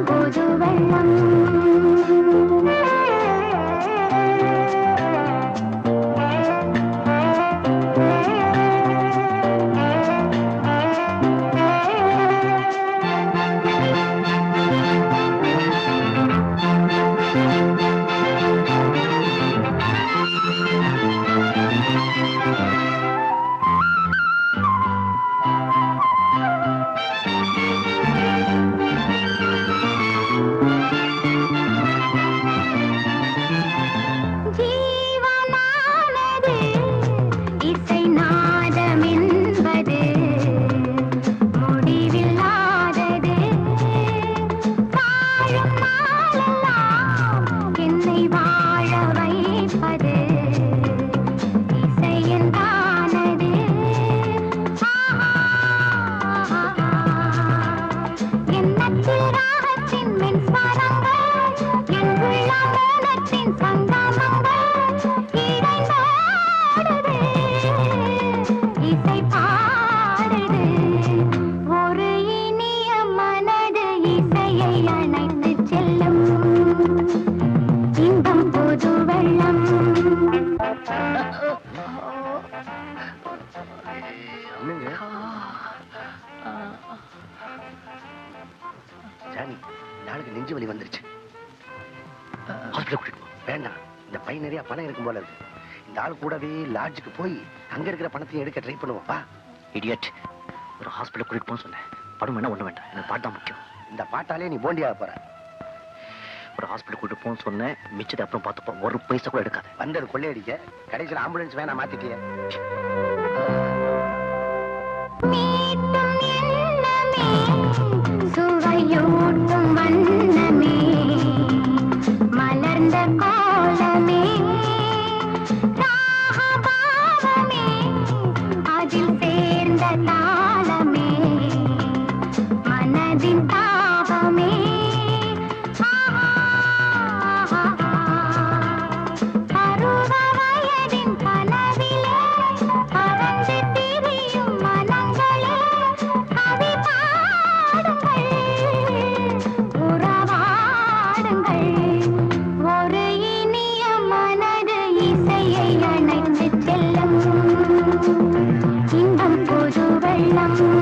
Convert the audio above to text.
അമ്പൂജുവെള്ളം இந்த ஆளுக்கு நெஞ்சு வலி வந்துருச்சு. ஹாஸ்பிட்டல் கூட்டிட்டு போ. வேண்டாம். இந்த பை நிறைய பணம் இருக்கும் போல இருக்கு. இந்த ஆள் கூடவே லாட்ஜுக்கு போய் அங்க இருக்கிற பணத்தையும் எடுக்க ட்ரை பண்ணுவோம் வா இடியட் ஒரு ஹாஸ்பிட்டல் கூட்டிட்டு போக சொன்னேன். படம் வேணா ஒண்ணு வேண்டாம். எனக்கு பாட்டு தான் முக்கியம். இந்த பாட்டாலே நீ போண்டியாக போற. ஒரு ஹாஸ்பிட்டல் கூட்டிட்டு போக சொன்னேன். மிச்சத்தை அப்புறம் பார்த்துப்போம். ஒரு பைசா கூட எடுக்காத. வந்தது கொள்ளையடிக்க. கடைசியில் ஆம்புலன்ஸ் வேணா மாத்திட்டியே. Thank you.